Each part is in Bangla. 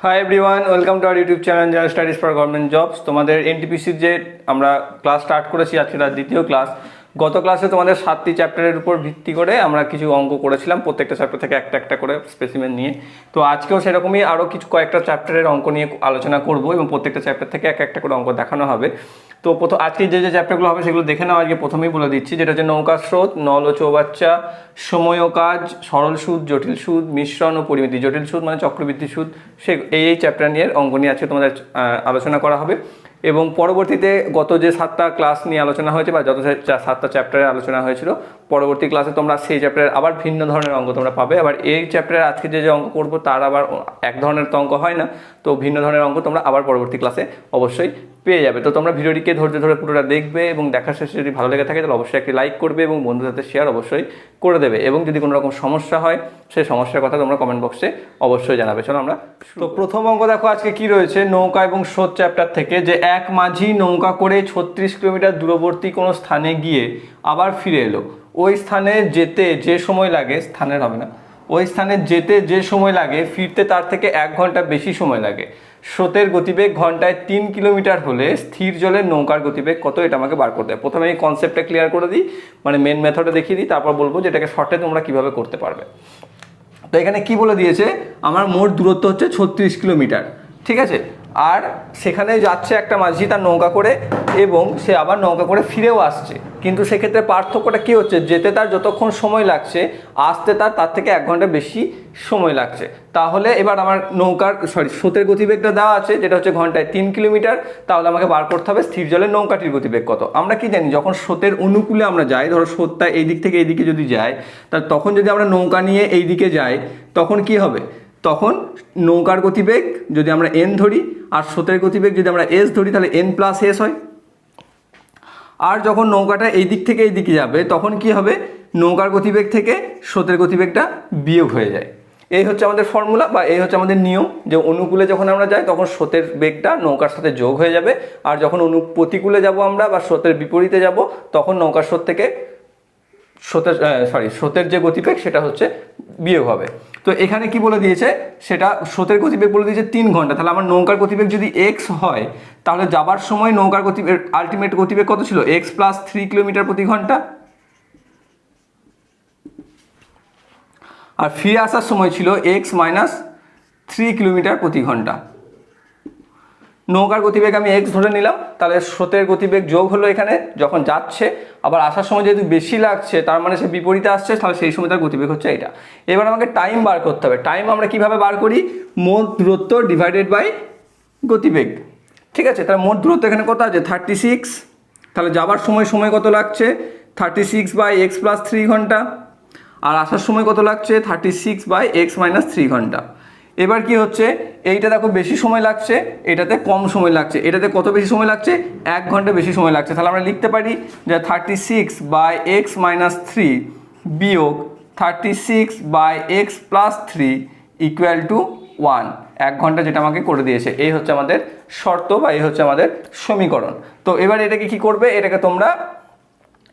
Hi everyone welcome to our YouTube channel general studies for government jobs তোমাদের এনটিপিসির যে আমরা ক্লাস স্টার্ট করেছি, আজকে তার দ্বিতীয় ক্লাস গত ক্লাসে তোমাদের সাতটি চ্যাপ্টারের উপর ভিত্তি করে আমরা কিছু অঙ্ক করেছিলাম, প্রত্যেকটা চ্যাপ্টার থেকে একটা একটা করে স্পেসিমেন নিয়ে। তো আজকেও সেরকমই আরও কিছু কয়েকটা চ্যাপ্টারের অঙ্ক নিয়ে আলোচনা করব এবং প্রত্যেকটা চ্যাপ্টার থেকে এক একটা করে অঙ্ক দেখানো হবে। তো প্রথম আজকে যে যে চ্যাপ্টারগুলো হবে সেগুলো দেখে নাও। আজকে প্রথমেই বলে দিচ্ছি, যেটা হচ্ছে নৌকা স্রোত, নল ও চৌবাচ্চা, সময় কাজ, সরল সুদ, জটিল সুদ, মিশ্রণ ও পরিমিতি। জটিল সুদ মানে চক্রবৃদ্ধি সুদ। সে এই এই চ্যাপ্টার নিয়ে অঙ্ক নিয়ে আজকে তোমাদের আলোচনা করা হবে। এবং পরবর্তীতে গত যে সাতটা ক্লাস নিয়ে আলোচনা হয়েছে বা যত সাতটা চ্যাপ্টারে আলোচনা হয়েছিল পরবর্তী ক্লাসে তোমরা সেই চ্যাপ্টারের আবার ভিন্ন ধরনের অঙ্ক তোমরা পাবে। আবার এই চ্যাপ্টারে আজকে যে যে অঙ্ক করব তার আবার এক ধরনের তো অঙ্ক হয় না তো ভিন্ন ধরনের অঙ্ক তোমরা আবার পরবর্তী ক্লাসে অবশ্যই পেয়ে যাবে। তো তোমরা ভিডিওটিকে ধৈর্য ধরে পুরোটা দেখবে এবং দেখার শেষে যদি ভালো লেগে থাকে তাহলে অবশ্যই একটি লাইক করবে এবং বন্ধুদের সাথে শেয়ার অবশ্যই করে দেবে। এবং যদি কোনো রকম সমস্যা হয় সেই সমস্যার কথা তোমরা কমেন্ট বক্সে অবশ্যই জানাবে। চলো আমরা তো প্রথম অঙ্ক দেখো আজকে কি রয়েছে? নৌকা এবং স্রোত চ্যাপ্টার থেকে যে এক মাঝি নৌকা করে ছত্রিশ কিলোমিটার দূরবর্তী কোনো স্থানে গিয়ে আবার ফিরে এলো। ওই স্থানে যেতে যে সময় লাগে, স্থানের হবে না, ওই স্থানে যেতে যে সময় লাগে, ফিরতে তার থেকে এক ঘণ্টা বেশি সময় লাগে। স্রোতের গতিবেগ ঘন্টায় তিন কিলোমিটার হলে স্থির জলের নৌকার গতিবেগ কত, এটা আমাকে বার করতে হবে। প্রথমে এই কনসেপ্টটা ক্লিয়ার করে দিই মানে মেন মেথডে দেখিয়ে দিই, তারপর বলব যে এটাকে শর্টে তোমরা কীভাবে করতে পারবে। তো এখানে কি বলে দিয়েছে? আমার মোট দূরত্ব হচ্ছে ছত্রিশ কিলোমিটার, ঠিক আছে? আর সেখানে যাচ্ছে একটা মাঝি তার নৌকা করে এবং সে আবার নৌকা করে ফিরেও আসছে। কিন্তু সেক্ষেত্রে পার্থক্যটা কি হচ্ছে? যেতে তার যতক্ষণ সময় লাগছে, আসতে তার তার থেকে এক ঘণ্টা বেশি সময় লাগছে। তাহলে এবার আমার নৌকার সরি স্রোতের গতিবেগটা দেওয়া আছে, যেটা হচ্ছে ঘন্টায় তিন কিলোমিটার, তাহলে আমাকে বার করতে হবে স্থির জলের নৌকাটির গতিবেগ কত? আমরা কি জানি, যখন স্রোতের অনুকূলে আমরা যাই, ধরো স্রোতটা এই দিক থেকে এই দিকে যদি যায় তা তখন যদি আমরা নৌকা নিয়ে এই দিকে যাই, তখন কি হবে? তখন নৌকার গতিবেগ যদি আমরা এন ধরি আর স্রোতের গতিবেগ যদি আমরা এস ধরি, তাহলে এন প্লাস এস হয়। আর যখন নৌকাটা এই দিক থেকে এই দিকে যাবে, তখন কি হবে? নৌকার গতিবেগ থেকে স্রোতের গতিবেগটা বিয়োগ হয়ে যায়। এই হচ্ছে আমাদের ফর্মুলা বা এই হচ্ছে আমাদের নিয়ম যে অনুকূলে যখন আমরা যাই, তখন স্রোতের বেগটা নৌকার সাথে যোগ হয়ে যাবে। আর যখন অনু প্রতিকূলে যাব আমরা বা স্রোতের বিপরীতে যাব, তখন নৌকার স্রোত থেকে স্রোতের সরি স্রোতের যে গতিবেগ, সেটা হচ্ছে বিয়োগ হবে। তো এখানে কি বলে দিয়েছে? সেটা স্রোতের গতিবেগ বলে দিয়েছে তিন ঘণ্টা। তাহলে আমার নৌকার গতিবেগ যদি এক্স হয়, তাহলে যাবার সময় নৌকার গতিবেগ আলটিমেট গতিবেগ কত ছিল? এক্স প্লাস থ্রি কিলোমিটার প্রতি ঘণ্টা। আর ফিরে আসার সময় ছিল এক্স মাইনাস থ্রি কিলোমিটার প্রতি ঘণ্টা। নৌকার গতিবেগ আমি এক্স ধরে নিলাম, তাহলে স্রোতের গতিবেগ যোগ হলো এখানে, যখন যাচ্ছে, আবার আসার সময় যেহেতু বেশি লাগছে, তার মানে সে বিপরীতে আসছে, তাহলে সেই সময় তার গতিবেগ হচ্ছে এটা। এবার আমাকে টাইম বার করতে হবে। টাইম আমরা কীভাবে বার করি? মোট দূরত্ব ডিভাইডেড বাই গতিবেগ। ঠিক আছে? তাহলে মোট দূরত্ব এখানে কত আছে? থার্টি সিক্স তাহলে যাবার সময় সময় কত লাগছে? Thirty six by X plus three ঘণ্টা। আর আসার সময় কত লাগছে? Thirty six by X minus three ঘণ্টা। এবার কি হচ্ছে? এইটা দেখো বেশি সময় লাগছে, এটাতে কম সময় লাগছে। এটাতে কত বেশি সময় লাগছে? এক ঘণ্টা বেশি সময় লাগছে। তাহলে আমরা লিখতে পারি যে thirty six by X minus three বিয়োগ thirty six by X plus three equal to one এক ঘণ্টা যেটা আমাকে করে দিয়েছে। এই হচ্ছে আমাদের শর্ত বা এই হচ্ছে আমাদের সমীকরণ। তো এবার এটাকে কি করবে? এটাকে তোমরা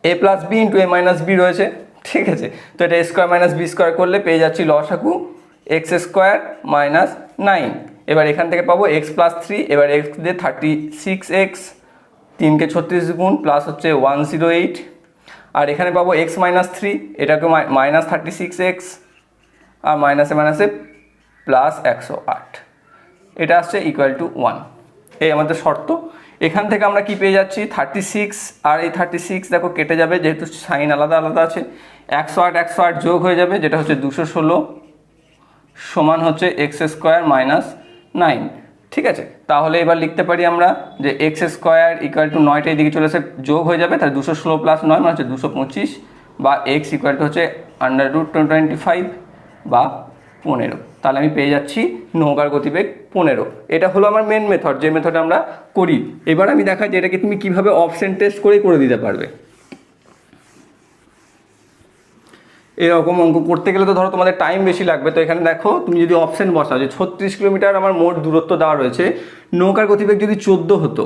A plus B into A minus B রয়েছে। ঠিক আছে? তো এটা স্কোয়ার মাইনাস বি স্কোয়ার করলে পেয়ে যাচ্ছি লসাকু এক্স স্কোয়ার মাইনাস নাইন। এবার এখান থেকে পাবো এক্স প্লাস থ্রি, এবার এক্স দিয়ে থার্টি সিক্স এক্স, তিনকে ছত্রিশ গুণ প্লাস হচ্ছে ওয়ান জিরো এইট। আর এখানে পাবো এক্স মাইনাস থ্রি, এটাকে মাইনাস থার্টি সিক্স এক্স আর মাইনাসে মাইনাসে প্লাস একশো আট। এটা আসছে ইকুয়াল টু ওয়ান এই আমাদের শর্ত। এখান থেকে আমরা কি পেয়ে যাচ্ছি? থার্টি সিক্স, আর এই থার্টি সিক্স দেখো কেটে যাবে, যেহেতু সাইন আলাদা আলাদা আছে, একশো আট একশো আট যোগ হয়ে যাবে, যেটা হচ্ছে দুশো ষোলো। সমান হচ্ছে এক্স স্কোয়ার মাইনাস নাইন ঠিক আছে? তাহলে এবার লিখতে পারি আমরা যে এক্স স্কোয়ার ইকুয়াল টু নয়টা এদিকে চলে এসে যোগ হয়ে যাবে, তাহলে দুশো ষোলো প্লাস নয় মানে হচ্ছে দুশো পঁচিশ, বা এক্স ইকুয়াল টু হচ্ছে আন্ডার রুট টোয়েন্টি ফাইভ বা পনেরো। তাহলে আমি পেয়ে যাচ্ছি নৌকার গতিবেগ পনেরো। এটা হলো আমার মেন মেথড যে মেথড আমরা করি। এবার আমি দেখাই যে এটাকে তুমি কীভাবে অপশন টেস্ট করে করে দিতে পারবে। এরকম অঙ্ক করতে গেলে তো ধরো তোমাদের টাইম বেশি লাগবে। তো এখানে দেখো, তুমি যদি অপশন বসাও যে ছত্রিশ কিলোমিটার আমার মোট দূরত্ব দেওয়া রয়েছে, নৌকার গতিবেগ যদি চোদ্দ হতো,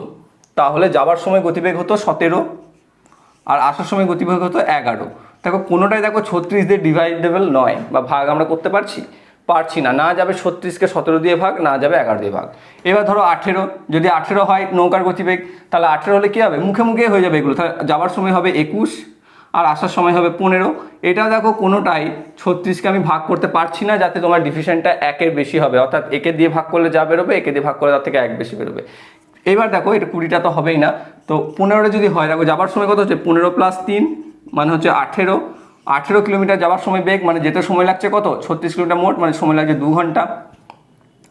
তাহলে যাবার সময় গতিবেগ হতো সতেরো আর আসার সময় গতিবেগ হতো এগারো। দেখো, কোনোটাই দেখো ছত্রিশ দিয়ে ডিভাইডেবল নয় বা ভাগ আমরা করতে পারছি? পারছি না। না যাবে ছত্রিশকে সতেরো দিয়ে ভাগ, না যাবে এগারো দিয়ে ভাগ। এবার ধরো আঠেরো, যদি আঠেরো হয় নৌকার গতিবেগ, তাহলে আঠেরো হলে কী হবে? মুখে মুখে হয়ে যাবে এগুলো। তাহলে যাওয়ার সময় হবে একুশ আর আসার সময় হবে পনেরো। এটাও দেখো কোনোটাই ছত্রিশকে আমি ভাগ করতে পারছি না, যাতে তোমার ডিভিশনটা একের বেশি হবে। অর্থাৎ একে দিয়ে ভাগ করলে যা বেরোবে, একে দিয়ে ভাগ করলে তার থেকে এক বেশি বেরোবে। এবার দেখো, এটা কুড়িটা তো হবেই না। তো পনেরোটা যদি হয়, দেখো যাবার সময় কত হচ্ছে? পনেরো প্লাস তিন মানে হচ্ছে আঠেরো। আঠেরো কিলোমিটার যাওয়ার সময় বেগ মানে যেতে সময় লাগছে কত? ছত্রিশ কিলোমিটার মোট মানে সময় লাগছে দু ঘণ্টা।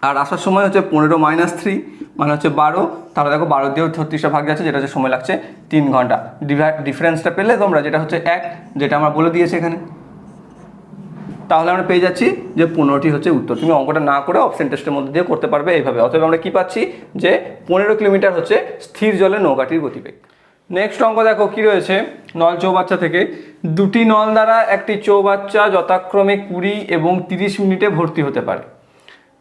আর আসার সময় হচ্ছে পনেরো মাইনাস থ্রি মানে হচ্ছে বারো, তাহলে দেখো বারো দিয়েও ছত্রিশটা ভাগ যাচ্ছে, যেটা হচ্ছে সময় লাগছে তিন ঘণ্টা। ডিফারেন্সটা পেলে তোমরা যেটা হচ্ছে এক, যেটা আমরা বলে দিয়েছি এখানে। তাহলে আমরা পেয়ে যাচ্ছি যে পনেরোটি হচ্ছে উত্তর। তুমি অঙ্কটা না করে অপশন টেস্টের মধ্যে দিয়ে করতে পারবে এইভাবে। অতএব আমরা কি পাচ্ছি? যে পনেরো কিলোমিটার হচ্ছে স্থির জলে নৌকাটির গতিবেগ। নেক্সট অঙ্ক দেখো কি রয়েছে? নল চৌবাচ্চা থেকে। দুটি নল দ্বারা একটি চৌবাচ্চা যথাক্রমে কুড়ি এবং তিরিশ মিনিটে ভর্তি হতে পারে।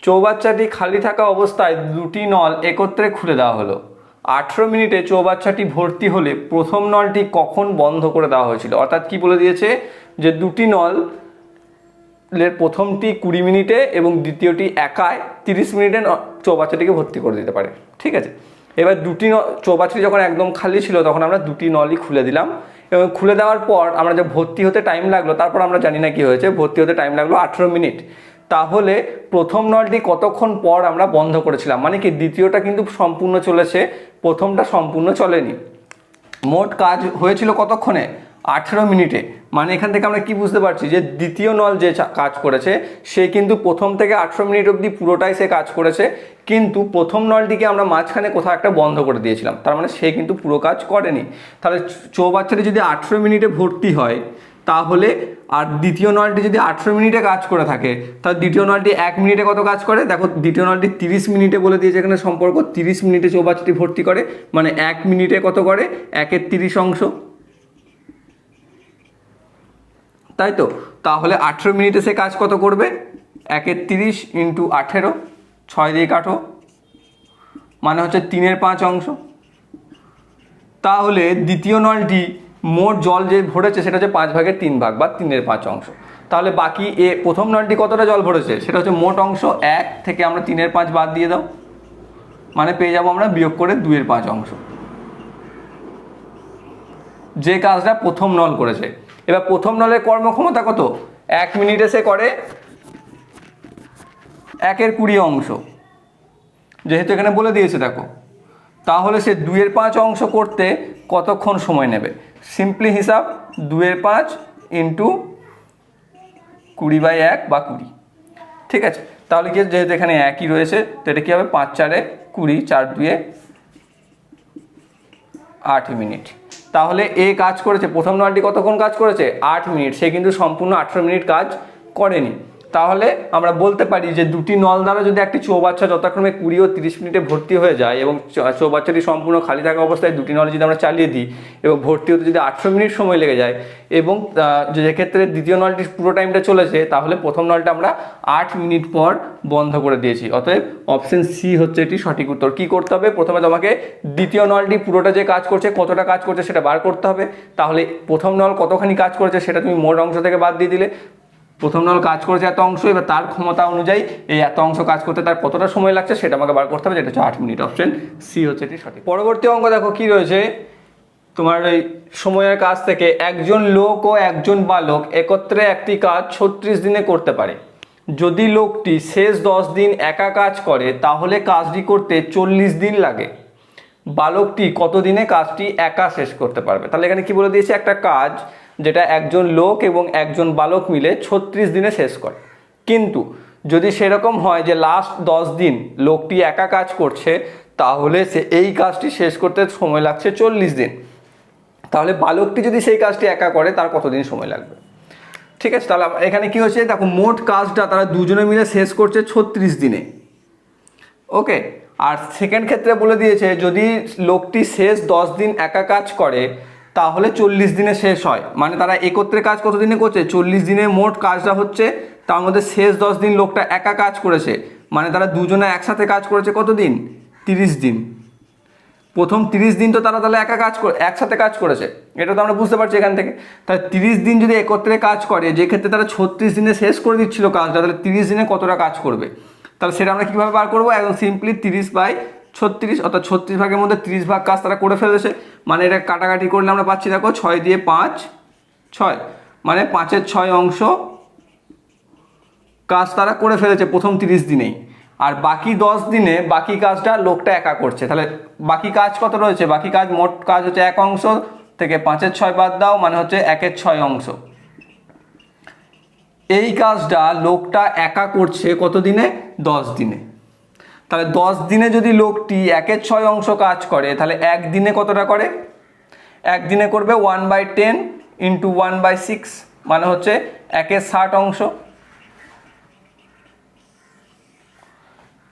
চৌবাচ্চাটি খালি থাকা অবস্থায় দুটি নল একত্রে খুলে দেওয়া হলো। আঠেরো মিনিটে চৌবাচ্চাটি ভর্তি হলে প্রথম নলটি কখন বন্ধ করে দেওয়া হয়েছিল? অর্থাৎ কি বলে দিয়েছে? যে দুটি নল এর প্রথমটি কুড়ি মিনিটে এবং দ্বিতীয়টি একায় তিরিশ মিনিটে চৌবাচ্চাটিকে ভর্তি করে দিতে পারে। ঠিক আছে? এবার দুটি ন- চৌবাচ্চাটি যখন একদম খালি ছিল, তখন আমরা দুটি নলই খুলে দিলাম এবং খুলে দেওয়ার পর আমরা যে ভর্তি হতে টাইম লাগল, তারপর আমরা জানি না কি হয়েছে। ভর্তি হতে টাইম লাগল আঠেরো মিনিট। তাহলে প্রথম নলটি কতক্ষণ পর আমরা বন্ধ করেছিলাম? মানে কি দ্বিতীয়টা কিন্তু সম্পূর্ণ চলেছে, প্রথমটা সম্পূর্ণ চলেনি। মোট কাজ হয়েছিল কতক্ষণে? আঠেরো মিনিটে। মানে এখান থেকে আমরা কি বুঝতে পারছি যে দ্বিতীয় নল যে কাজ করেছে, সে কিন্তু প্রথম থেকে আঠেরো মিনিট অবধি পুরোটাই সে কাজ করেছে, কিন্তু প্রথম নলটিকে আমরা মাঝখানে কোথাও একটা বন্ধ করে দিয়েছিলাম। তার মানে সে কিন্তু পুরো কাজ করেনি। তাহলে চৌবাচ্চাটি যদি আঠেরো মিনিটে ভর্তি হয় তাহলে আর দ্বিতীয় নলটি যদি আঠেরো মিনিটে কাজ করে থাকে তাহলে দ্বিতীয় নলটি এক মিনিটে কত কাজ করে? দেখো, দ্বিতীয় নলটি তিরিশ মিনিটে বলে দিয়েছে এখানে সম্পর্ক, তিরিশ মিনিটে চৌবাচ্চাটি ভর্তি করে মানে এক মিনিটে কত করে? একের তিরিশ অংশ। তাই তো? তাহলে আঠেরো মিনিটে সে কাজ কত করবে? একের তিরিশ ইন্টু আঠেরো, ছয় দিয়ে কাটো মানে হচ্ছে তিনের পাঁচ অংশ। তাহলে দ্বিতীয় নলটি মোট জল যে ভরেছে সেটা হচ্ছে পাঁচ ভাগের তিন ভাগ বা তিনের পাঁচ অংশ। তাহলে বাকি এ প্রথম নলটি কতটা জল ভরেছে? সেটা হচ্ছে মোট অংশ এক থেকে আমরা তিনের পাঁচ বাদ দিয়ে দাও। মানে পেয়ে যাব আমরা বিয়োগ করে দুইয়ের পাঁচ অংশ। যে কাজটা প্রথম নল করেছে। এবার প্রথম নলের কর্মক্ষমতা কত? এক মিনিটে সে করে একের কুড়ি অংশ। যেহেতু এখানে বলে দিয়েছে, দেখো। তাহলে সে দুইয়ের পাঁচ অংশ করতে কতক্ষণ সময় নেবে? সিম্পলি হিসাব, দুইয়ের পাঁচ ইন্টু কুড়ি বাই এক বা কুড়ি। ঠিক আছে? তাহলে কি যেহেতু এখানে একই রয়েছে, তো এটা কী হবে? পাঁচ চারে কুড়ি, চার দুয়ে আট মিনিট। তাহলে এ কাজ করেছে, প্রথম নয়টি কতক্ষণ কাজ করেছে? আট মিনিট। সে কিন্তু সম্পূর্ণ আঠেরো মিনিট কাজ করেনি। তাহলে আমরা বলতে পারি যে দুটি নল দ্বারা যদি একটি চৌবাচ্চা যথাক্রমে কুড়ি ও তিরিশ মিনিটে ভর্তি হয়ে যায় এবং চৌবাচ্চাটি সম্পূর্ণ খালি থাকা অবস্থায় দুটি নল যদি আমরা চালিয়ে দিই এবং ভর্তি হতে যদি আঠেরো মিনিট সময় লেগে যায় এবং যে ক্ষেত্রে দ্বিতীয় নলটি পুরো টাইমটা চলেছে, তাহলে প্রথম নলটা আমরা আট মিনিট পর বন্ধ করে দিয়েছি। অতএব অপশন সি হচ্ছে এটি সঠিক উত্তর। কি করতে হবে? প্রথমে তোমাকে দ্বিতীয় নলটি পুরোটা যে কাজ করছে, কতটা কাজ করছে সেটা বার করতে হবে। তাহলে প্রথম নল কতখানি কাজ করেছে সেটা তুমি মোট অংশ থেকে বাদ দিয়ে দিলে। প্রথম নল কাজ করেছে এত অংশ, এবার তার ক্ষমতা অনুযায়ী এই এত অংশ কাজ করতে তার কতটা সময় লাগছে সেটা আমাকে বার করতে হবে, যেটা হচ্ছে আট মিনিট অপশন সি হচ্ছে এটি সঠিক। পরবর্তী অঙ্ক দেখো, কি রয়েছে? তোমার এই সময়ের কাজ থেকে একজন লোক ও একজন বালক একত্রে একটি কাজ ছত্রিশ দিনে করতে পারে। যদি লোকটি শেষ দশ দিন একা কাজ করে, তাহলে কাজটি করতে চল্লিশ দিন লাগে। বালকটি কতদিনে কাজটি একা শেষ করতে পারবে? তাহলে এখানে কি বলে দিয়েছে? একটা কাজ যেটা একজন লোক এবং একজন বালক মিলে ছত্রিশ দিনে শেষ করে। কিন্তু যদি সেরকম হয় যে লাস্ট দশ দিন লোকটি একা কাজ করছে, তাহলে সে এই কাজটি শেষ করতে সময় লাগছে চল্লিশ দিন। তাহলে বালকটি যদি সেই কাজটি একা করে, তার কতদিন সময় লাগবে? ঠিক আছে, তাহলে এখানে কি হচ্ছে দেখো, মোট কাজটা তারা দুজনে মিলে শেষ করছে ছত্রিশ দিনে। ওকে আর সেকেন্ড ক্ষেত্রে বলে দিয়েছে, যদি লোকটি শেষ দশ দিন একা কাজ করে তাহলে চল্লিশ দিনে শেষ হয়। মানে তারা একত্রে কাজ কত দিনে করছে? চল্লিশ দিনে মোট কাজটা হচ্ছে, তার মধ্যে শেষ দশ দিন লোকটা একা কাজ করেছে। মানে তারা দুজনে একসাথে কাজ করেছে কত দিন তিরিশ দিন। প্রথম তিরিশ দিন তো তারা তাহলে একা কাজ করে, একসাথে কাজ করেছে। এটা তো আমরা বুঝতে পারছি এখান থেকে। তাহলে তিরিশ দিন যদি একত্রে কাজ করে, যে ক্ষেত্রে তারা ছত্রিশ দিনে শেষ করে দিচ্ছিল কাজটা, তাহলে তিরিশ দিনে কতটা কাজ করবে? তাহলে সেটা আমরা কীভাবে বার করব? একদম সিম্পলি তিরিশ বাই ছত্রিশ, অর্থাৎ ছত্রিশ ভাগের মধ্যে তিরিশ ভাগ কাজ তারা করে ফেলেছে। মানে এটা কাটাকাটি করলে আমরা পাচ্ছি, দেখো, ছয় দিয়ে পাঁচ, ছয়। মানে পাঁচের ছয় অংশ কাজ তারা করে ফেলেছে প্রথম তিরিশ দিনেই। আর বাকি দশ দিনে বাকি কাজটা লোকটা একা করছে। তাহলে বাকি কাজ কত রয়েছে? বাকি কাজ মোট কাজ হচ্ছে এক অংশ থেকে পাঁচের ছয় বাদ দাও মানে হচ্ছে একের ছয় অংশ। এই কাজটা লোকটা একা করছে কত দিনে? দশ দিনে। তাহলে দশ দিনে যদি লোকটি একের ছয় অংশ কাজ করে, তাহলে একদিনে কতটা করে? একদিনে করবে one by ten into one by six মানে হচ্ছে একের ষাট অংশ।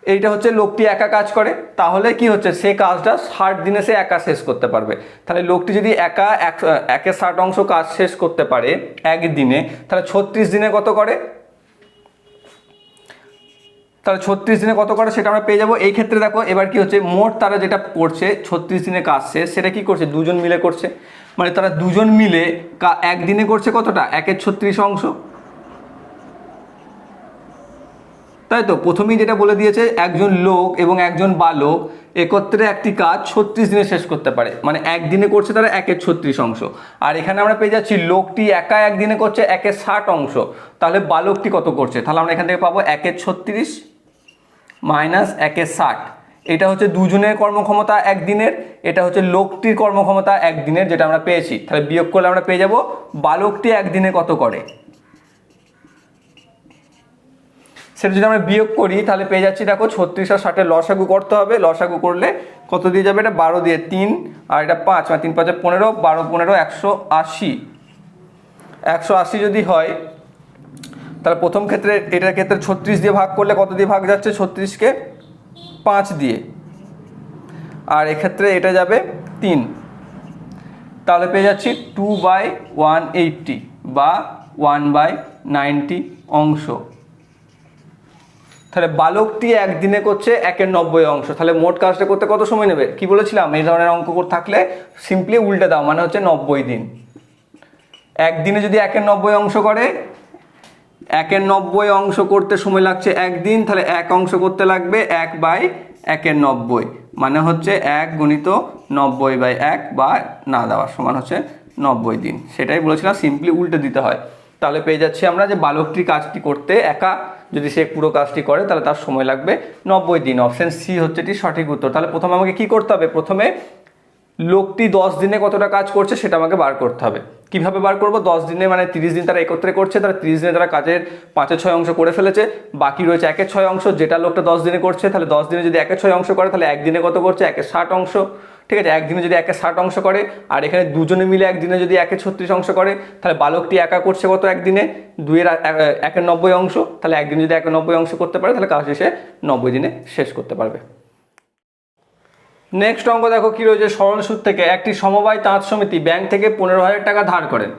এইটা হচ্ছে লোকটি একা কাজ করে, তাহলে কি হচ্ছে? সে কাজটা ষাট দিনে সে একা শেষ করতে পারবে। তাহলে লোকটি যদি একা এক ষাট অংশ কাজ শেষ করতে পারে একদিনে তাহলে ছত্রিশ দিনে কত করে? তাহলে ছত্রিশ দিনে কত করে সেটা আমরা পেয়ে যাব? এই ক্ষেত্রে দেখো, এবার কি হচ্ছে? মোট তারা যেটা করছে, ছত্রিশ দিনে কাজ শেষ সেটা কি করছে? দুজন মিলে করছে। মানে তারা দুজন মিলে একদিনে করছে কতটা? একের ছত্রিশ অংশ। তাই তো? প্রথমেই যেটা বলে দিয়েছে, একজন লোক এবং একজন বালক একত্রে একটি কাজ ছত্রিশ দিনে শেষ করতে পারে। মানে একদিনে করছে তারা একের ছত্রিশ অংশ। আর এখানে আমরা পেয়ে যাচ্ছি, লোকটি একা একদিনে করছে একের ষাট অংশ। তাহলে বালকটি কত করছে? তাহলে আমরা এখান থেকে পাবো একের ছত্রিশ। মাইনাস একের ষাট। এটা হচ্ছে দুজনের কর্মক্ষমতা একদিনের, এটা হচ্ছে লোকটির কর্মক্ষমতা একদিনের, যেটা আমরা পেয়েছি। তাহলে বিয়োগ করলে আমরা পেয়ে যাব, বালকটি একদিনে কত করে? সেটা যদি আমরা বিয়োগ করি, তাহলে পেয়ে যাচ্ছি, দেখো, ছত্রিশ আর ষাটের লসাগু করতে হবে। লসাগু করলে কত দিয়ে যাবে? এটা বারো দিয়ে তিন, আর এটা পাঁচ মানে তিন পাঁচে পনেরো, বারো পনেরো, একশো আশি। একশো আশি যদি হয় তাহলে প্রথম ক্ষেত্রে এটার ক্ষেত্রে ছত্রিশ দিয়ে ভাগ করলে কত দিয়ে ভাগ যাচ্ছে? ছত্রিশকে পাঁচ দিয়ে। আর এক্ষেত্রে এটা যাবে তিন। তাহলে পেয়ে যাচ্ছি টু বাই ওয়ান এইটটি বা ওয়ান বাই নাইনটি অংশ। তাহলে বালকটি একদিনে করছে একের নব্বই অংশ। তাহলে মোট কাজটা করতে কত সময় নেবে? কি বলেছিলাম? এই ধরনের অঙ্ক থাকলে সিম্পলি উল্টে দাও মানে হচ্ছে নব্বই দিন। একদিনে যদি একের নব্বই অংশ করে একের নব্বই অংশ করতে সময় লাগছে একদিন, তাহলে এক অংশ করতে লাগবে এক বাই একের নব্বই। মানে হচ্ছে এক গুণিত নব্বই বাই এক বা না দেওয়ার সমান হচ্ছে নব্বই দিন। সেটাই বলেছিলাম, সিম্পলি উল্টে দিতে হয়। তাহলে পেয়ে যাচ্ছি আমরা যে বালকটি কাজটি করতে একা যদি সে পুরো কাজটি করে, তাহলে তার সময় লাগবে নব্বই দিন। অপশান সি হচ্ছে এটি সঠিক উত্তর। তাহলে প্রথমে আমাকে কি করতে হবে? প্রথমে লোকটি দশ দিনে কতটা কাজ করছে সেটা আমাকে বার করতে হবে। কীভাবে বার করব? দশ দিনে মানে তিরিশ দিন তারা একত্রে করছে, তারা তিরিশ দিনে তারা কাজের পাঁচের ছয় অংশ করে ফেলেছে। বাকি রয়েছে একের ছয় অংশ, যেটা লোকটা দশ দিনে করছে, তাহলে দশ দিনে যদি একের ছয় অংশ করে, তাহলে একদিনে কত করছে? একের ষাট অংশ। ঠিক আছে, একদিনে যদি একের ষাট অংশ করে, আর এখানে দুজনে মিলে একদিনে যদি একের ছত্রিশ অংশ করে, তাহলে বালকটি একা করছে কত একদিনে? এ- একের নব্বই অংশ। তাহলে একদিনে যদি একের নব্বই অংশ করতে পারে, তাহলে কাজ শেষে নব্বই দিনে শেষ করতে পারবে। নেক্সট অঙ্ক দেখো কি রয়েছে? সরল সুদ থেকে একটি সমবায় তাঁত সমিতি ব্যাংক থেকে পনেরো হাজার টাকা ধার করেন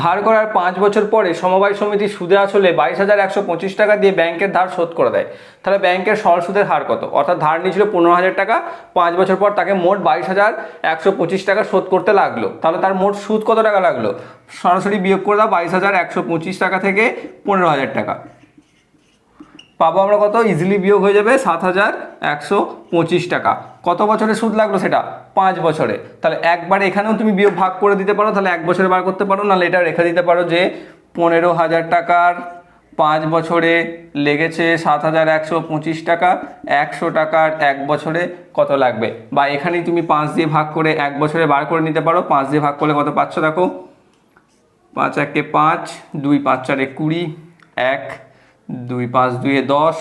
ধার করার পাঁচ বছর পরে সমবায় সমিতি সুদে আসলে বাইশ হাজার একশো পঁচিশ টাকা দিয়ে ব্যাংকের ধার শোধ করে দেয়। তাহলে ব্যাংকের সরল সুদের হার কত? অর্থাৎ ধার নিয়েছিল পনেরো হাজার টাকা, পাঁচ বছর পর তাকে মোট বাইশ হাজার একশো পঁচিশ টাকা শোধ করতে লাগল। তাহলে তার মোট সুদ কত টাকা লাগল? সরাসরি বিয়োগ করে দাও, বাইশ হাজার একশো পঁচিশ টাকা থেকে পনেরো হাজার টাকা। পাবো আমরা কত? ইজিলি বিয়োগ হয়ে যাবে সাত হাজার একশো পঁচিশ টাকা। কত বছরে সুদ লাগল সেটা? পাঁচ বছরে। তাহলে একবার এখানেও তুমি বিয়োগ ভাগ করে দিতে পারো, তাহলে এক বছরে বার করতে পারো, নাহলে এটা রেখে দিতে পারো যে পনেরো হাজার টাকার পাঁচ বছরে লেগেছে সাত হাজার একশো পঁচিশ টাকা, একশো টাকার এক বছরে কত লাগবে? বা এখানেই তুমি পাঁচ দিয়ে ভাগ করে এক বছরে বার করে নিতে পারো, পাঁচ দিয়ে ভাগ করলে কত পাচ্ছ দেখো? পাঁচ একে পাঁচ, দুই পাঁচ চারে কুড়ি, এক দুই পাঁচ দুয়ে দশ,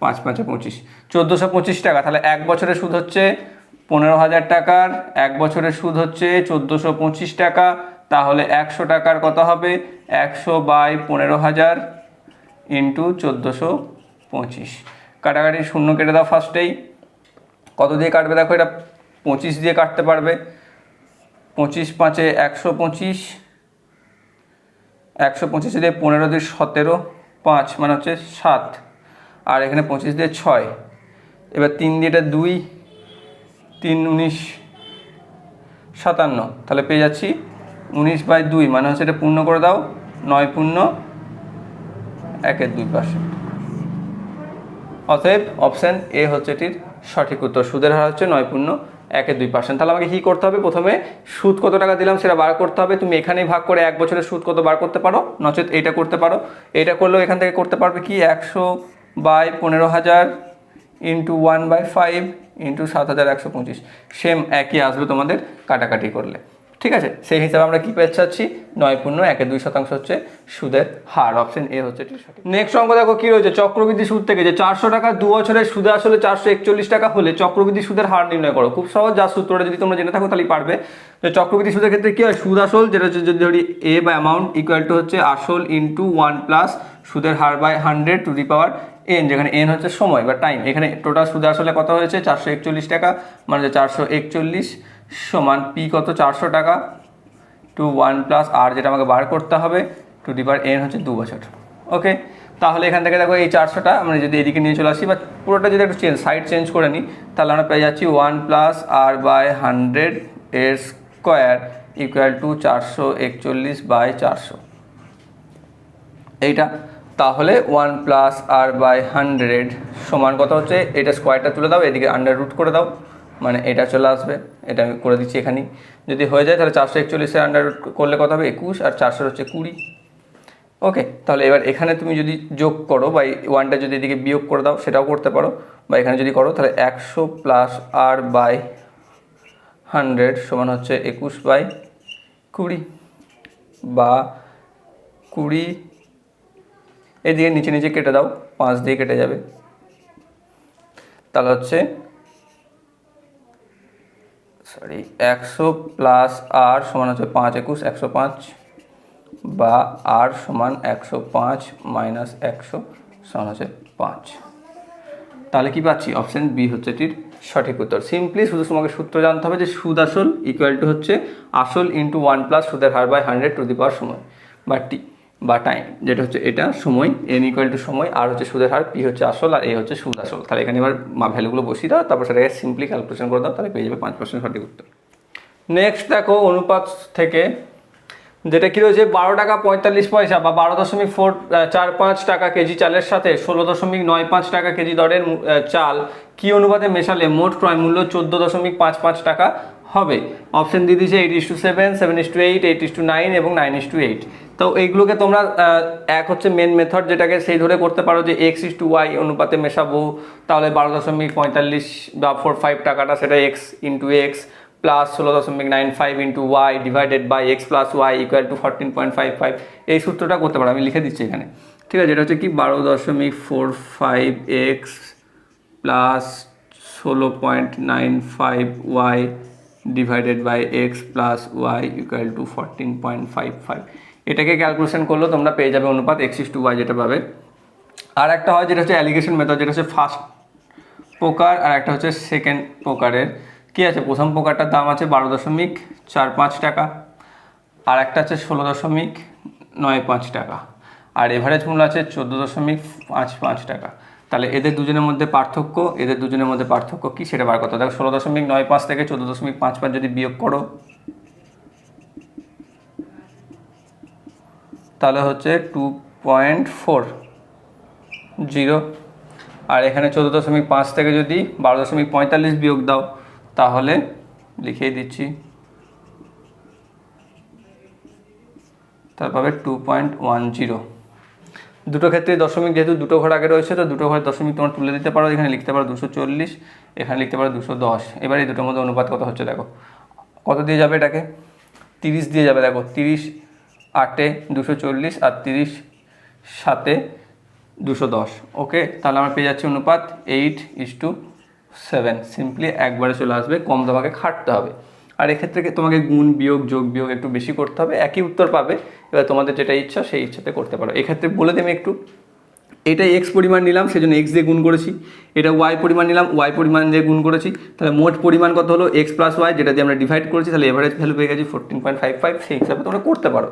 পাঁচ পাঁচে পঁচিশ। চোদ্দোশো পঁচিশ টাকা, তাহলে এক বছরের সুদ হচ্ছে পনেরো হাজার টাকার, এক বছরের সুদ হচ্ছে চোদ্দোশো পঁচিশ টাকা, তাহলে একশো টাকার কত হবে? একশো বাই পনেরো হাজার ইন্টু চোদ্দোশো পঁচিশ। কাটাকাটি শূন্য কেটে দাও ফার্স্টেই। কত দিয়ে কাটবে দেখো, এটা পঁচিশ দিয়ে কাটতে পারবে। পঁচিশ পাঁচে একশো পঁচিশ একশো পঁচিশ দিয়ে পনেরো দিয়ে সতেরো। পাঁচ মানে হচ্ছে সাত। আর এখানে পঁচিশ দিয়ে ছয়। এবার তিন দিয়ে এটা দুই, তিন উনিশ, সাতান্ন। তাহলে পেয়ে যাচ্ছি উনিশ বাই দুই মানে হচ্ছে এটা পূর্ণ করে দাও, নয় পূর্ণ, একের দুই পার্সেন্ট অতএব অপশান এ হচ্ছে এটির সঠিক উত্তর। সুদের হার হচ্ছে নয় পূর্ণ একের দুই পার্সেন্ট। তাহলে আমাকে কী করতে হবে? প্রথমে সুদ কত টাকা দিলাম সেটা বার করতে হবে। তুমি এখানেই ভাগ করে এক বছরের সুদ কত বার করতে পারো? নচেত এইটা করতে পারো। এইটা করলেও এখান থেকে করতে পারবে কি? একশো বাই পনেরো হাজার into one by five into সাত হাজার একশো পঁচিশ। সেম একই আসবে তোমাদের কাটাকাটি করলে। ঠিক আছে? সেই হিসাবে আমরা কি পেয়ে চাচ্ছি নয় পূর্ণ একে দুই শতাংশ হচ্ছে সুদের হার। অপশন এ হচ্ছে নেক্সট অঙ্ক দেখো কি রয়েছে? চক্রবৃদ্ধি সুদ থেকে যে চারশো টাকা দু বছরের সুদে আসলে চারশো একচল্লিশ টাকা হলে চক্রবৃদ্ধি সুদের হার নির্ণয় করো। খুব সহজ, যা সূত্রটা যদি তোমরা জেনে থাকো তাহলে পারবে। যে চক্রবৃদ্ধি সুদের ক্ষেত্রে কি হয়? সুদ আসল, যেটা হচ্ছে যদি ধরি এ বা অ্যামাউন্ট ইকুয়াল টু হচ্ছে আসল ইন্টু ওয়ান প্লাস সুদের হার by hundred to the power N যেখানে এন হচ্ছে সময় বা টাইম এখানে টোটাল সুদে আসলে কত হয়েছে? চারশো একচল্লিশ টাকা মানে চারশো একচল্লিশ সমান পি কত? চারশো টাকা। টু ওয়ান প্লাস আর যেটা আমাকে বার করতে হবে, টু পাওয়ার এন হচ্ছে দু বছর। ওকে? তাহলে এখান থেকে দেখো এই চারশোটা, আমরা যদি এদিকে নিয়ে চলে আসি, বা পুরোটা যদি একটু চেঞ্জ সাইড চেঞ্জ করে নিই, তাহলে আমরা পেয়ে যাচ্ছি one plus R by hundred এর স্কোয়ার ইকুয়াল টু চারশো একচল্লিশ বাই চারশো। এইটা। তাহলে one plus R by hundred সমান কত হচ্ছে? এটা স্কোয়ারটা তুলে দাও, এদিকে আন্ডার রুট করে দাও। মানে এটা চলে আসবে, এটা আমি করে দিচ্ছি এখানেই। যদি হয়ে যায় তাহলে চারশো একচল্লিশের আন্ডার করলে কত হবে? একুশ, আর চারশোর হচ্ছে কুড়ি। ওকে, তাহলে এবার এখানে তুমি যদি যোগ করো বা ওয়ানটা যদি এদিকে বিয়োগ করে দাও, সেটাও করতে পারো। বা এখানে যদি করো, তাহলে একশো প্লাস আর বাই হান্ড্রেড সমান হচ্ছে একুশ বাই কুড়ি বা কুড়ি। এদিকে নিচে নিচে কেটে দাও, পাঁচ দিয়ে কেটে যাবে। তাহলে হচ্ছে সরি, একশো প্লাস আর সমান হচ্ছে পাঁচ একুশ, একশো পাঁচ বা আর সমান একশো পাঁচ মাইনাস একশো সমান হচ্ছে পাঁচ। তাহলে কি পাচ্ছি? অপশান বি হচ্ছে এটির সঠিক উত্তর। সিম্পলি শুধু তোমাকে সূত্র জানতে হবে যে সুদ আসল ইকুয়াল টু হচ্ছে আসল ইন্টু ওয়ান প্লাস সুদের হার by hundred to the power সময় বা টি বা টাইম যেটা হচ্ছে এটা, সময় এন ইকুয়াল টু সময় আর হচ্ছে সুদের হার পি হচ্ছে আসল, আর এ হচ্ছে সুদ আসল। তাহলে এখানে এবার ভ্যালুগুলো বসিয়ে দাও, তারপর সেটাকে সিম্পলি ক্যালকুলেশন করে দাও, তাহলে পেয়ে যাবে পাঁচ পার্সেন্ট সঠিক উত্তর। নেক্সট দেখো, অনুপাত থেকে, যেটা কি রয়েছে, বারো টাকা পঁয়তাল্লিশ পয়সা বা বারো দশমিক ফোর চার পাঁচ টাকা কেজি চালের সাথে ষোলো দশমিক নয় পাঁচ টাকা কেজি দরের চাল, কি অনুপাতে মেশালে? মোট ক্রয় মূল্য চোদ্দ দশমিক পাঁচ পাঁচ টাকা। হবে। অপশন দিয়ে দিয়েছে eight is to seven seven is to eight eight is to nine এবং নাইন ইস টু এইট তো এইগুলোকে তোমরা এক হচ্ছে মেন মেথড যেটাকে সেই ধরে করতে পারো যে এক্স ইস টু ওয়াই অনুপাতে মেশাবো। তাহলে বারো দশমিক পঁয়তাল্লিশ বা ফোর ফাইভ টাকাটা সেটা এক্স ইন্টু এক্স প্লাস ষোলো দশমিক nine five into Y divided by X plus Y equal to fourteen point five five এই সূত্রটা করতে পারো, আমি লিখে দিচ্ছি এখানে। ঠিক আছে, এটা হচ্ছে কি? বারো দশমিক ফোর ফাইভ এক্স প্লাস ষোলো point nine five Y divided by X plus Y equal to fourteen point five five এটাকে ক্যালকুলেশন করলেও তোমরা পেয়ে যাবে অনুপাত এক্স ইস টু ওয়াই যেটা পাবে। আর একটা হয় যেটা হচ্ছে অ্যালিগেশন মেথড যেটা হচ্ছে ফার্স্ট পোকার আর একটা হচ্ছে সেকেন্ড পোকারের কী আছে? প্রথম পোকারটার দাম আছে বারো দশমিক চার পাঁচ টাকা, আর একটা আছে ষোলো দশমিক নয় পাঁচ টাকা, আর এভারেজ মূল্য আছে চোদ্দ দশমিক পাঁচ পাঁচ টাকা। তাহলে এদের দুজনের মধ্যে পার্থক্য, এদের দুজনের মধ্যে পার্থক্য কী সেটা বার করতে দেখো, ষোলো দশমিক নয় পাঁচ থেকে চোদ্দ দশমিক পাঁচ পাঁচ যদি বিয়োগ করো, তাহলে হচ্ছে টু পয়েন্ট ফোর জিরো। আর এখানে চোদ্দ দশমিক পাঁচ থেকে যদি বারো দশমিক পঁয়তাল্লিশ বিয়োগ দাও, তাহলে লিখিয়ে দিচ্ছি, তারপরে টু পয়েন্ট ওয়ান জিরো। দুটো ক্ষেত্রে দশমিক যেহেতু দুটো ঘর আগে রয়েছে, তো দুটো ঘরের দশমিক তোমরা তুলে দিতে পারো। এখানে লিখতে পারো দুশো চল্লিশ, এখানে লিখতে পারো দুশো দশ। এবার এই দুটোর মধ্যে অনুপাত কত হচ্ছে দেখো। কত দিয়ে যাবে এটাকে? তিরিশ দিয়ে যাবে দেখো। তিরিশ আটে দুশো চল্লিশ আর তিরিশ সাতে দুশো দশ। ওকে, তাহলে আমরা পেয়ে যাচ্ছি অনুপাত eight is to seven. Simply একবারে চলে আসবে, কম তোমাকে খাটতে হবে। আর এক্ষেত্রে তোমাকে গুণ বিয়োগ যোগ বিয়োগ একটু বেশি করতে হবে। একই উত্তর পাবে এবার তোমাদের যেটা ইচ্ছা সেই ইচ্ছাতে করতে পারো। এক্ষেত্রে বলে দেবে একটু, এটা এক্স পরিমাণ নিলাম, সেজন্য এক্স দিয়ে গুণ করেছি। এটা ওয়াই পরিমাণ নিলাম ওয়াই পরিমাণ দিয়ে গুণ করেছি। তাহলে মোট পরিমাণ কত হলো? এক্স প্লাস ওয়াই যেটা দিয়ে আমরা ডিভাইড করেছি, তাহলে এভারেজ ভ্যালু পেয়ে গেছি ফোরটিন পয়েন্ট ফাইভ ফাইভ সেই হিসাবে তোমরা করতে পারো।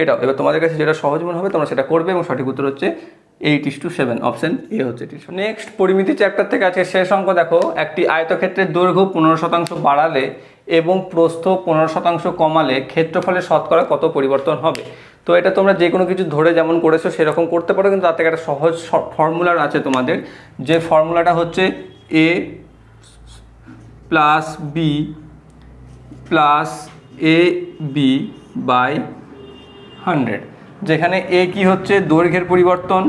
এটাও, এবার তোমাদের কাছে যেটা সহজ মনে হবে, তোমরা সেটা করবে এবং সঠিক উত্তর হচ্ছে eight is to seven option A হচ্ছে নেক্সট পরিমিতি চ্যাপ্টার থেকে আছে শেষ অঙ্ক দেখো। একটি আয়তক্ষেত্রের দৈর্ঘ্য পনেরো শতাংশ বাড়ালে এবং প্রস্থ পনেরো শতাংশ কমালে ক্ষেত্রফলে শতকরা কত পরিবর্তন হবে? তো এটা তোমরা যে কোনো কিছু ধরে যেমন করেছ সেরকম করতে পারো, কিন্তু তার থেকে একটা সহজ ফর্মুলার আছে তোমাদের, যে ফর্মুলাটা হচ্ছে A plus B plus A B by hundred যেখানে এ কি হচ্ছে দৈর্ঘ্যের পরিবর্তন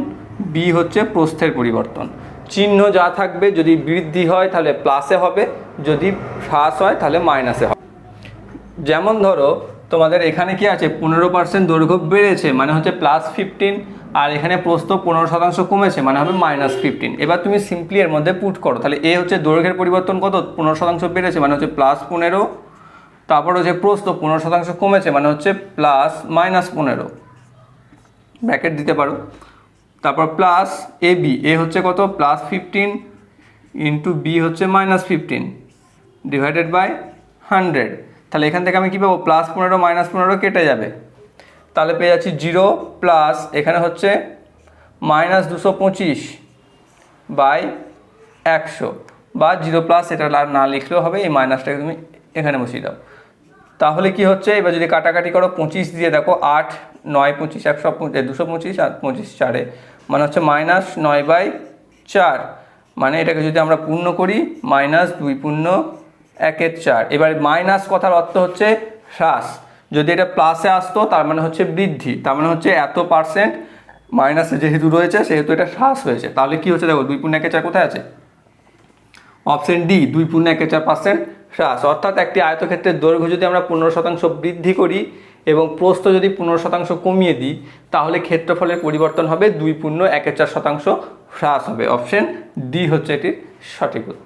বি হচ্ছে প্রস্থের পরিবর্তন। চিহ্ন যা থাকবে, যদি বৃদ্ধি হয় তাহলে প্লাসে হবে, যদি হ্রাস হয় তাহলে মাইনাসে হবে। যেমন ধরো, তোমাদের এখানে কি আছে, পনেরো পার্সেন্ট দৈর্ঘ্য বেড়েছে মানে হচ্ছে প্লাস ফিফটিন আর এখানে প্রস্থ পনেরো শতাংশ কমেছে মানে হবে মাইনাস ফিফটিন এবার তুমি সিম্পলি এর মধ্যে পুট করো, তাহলে এ হচ্ছে দৈর্ঘ্যের পরিবর্তন কত? পনেরো শতাংশ বেড়েছে মানে হচ্ছে প্লাস পনেরো, তারপর হচ্ছে প্রস্থ পনেরো শতাংশ কমেছে মানে হচ্ছে প্লাস মাইনাস পনেরো। ব্র্যাকেট দিতে পারো। তারপর প্লাস এ বি এ হচ্ছে কত? প্লাস ফিফটিন ইন্টু বি হচ্ছে minus fifteen divided by hundred তাহলে এখান থেকে আমি কী পাবো? প্লাস পনেরো মাইনাস পনেরো কেটে যাবে। তাহলে পেয়ে যাচ্ছি জিরো প্লাস এখানে হচ্ছে মাইনাস দুশো পঁচিশ বাই একশো। বা জিরো প্লাস এটা আর না লিখলেও হবে, এই মাইনাসটাকে তুমি এখানে বসিয়ে দাও। তাহলে কি হচ্ছে? এবার যদি কাটাকাটি করো, পঁচিশ দিয়ে দেখো, আট, নয়, পঁচিশ, একশো দুশো পঁচিশ আর পঁচিশ, চারে মানে হচ্ছে মাইনাস নয় বাই চার। মানে এটাকে যদি আমরা পূর্ণ করি মাইনাস দুই পূর্ণ একের চার। এবার মাইনাস কথার অর্থ হচ্ছে হ্রাস। যদি এটা প্লাসে আসতো, তার মানে হচ্ছে বৃদ্ধি। তার মানে হচ্ছে এত পার্সেন্ট মাইনাসে যেহেতু রয়েছে, সেহেতু এটা হ্রাস হয়েছে। তাহলে কি হচ্ছে দেখো, দুই পূর্ণ একের চার কোথায় আছে? অপশন ডি দুই পূর্ণ একে চার পার্সেন্ট হ্রাস। অর্থাৎ একটি আয়তক্ষেত্রের দৈর্ঘ্য যদি আমরা পনেরো শতাংশ বৃদ্ধি করি এবং প্রস্থ যদি পনেরো শতাংশ কমিয়ে দিই, তাহলে ক্ষেত্রফলের পরিবর্তন হবে দুই পূর্ণ একের চার শতাংশ হ্রাস হবে। অপশান ডি হচ্ছে এটির সঠিক উত্তর।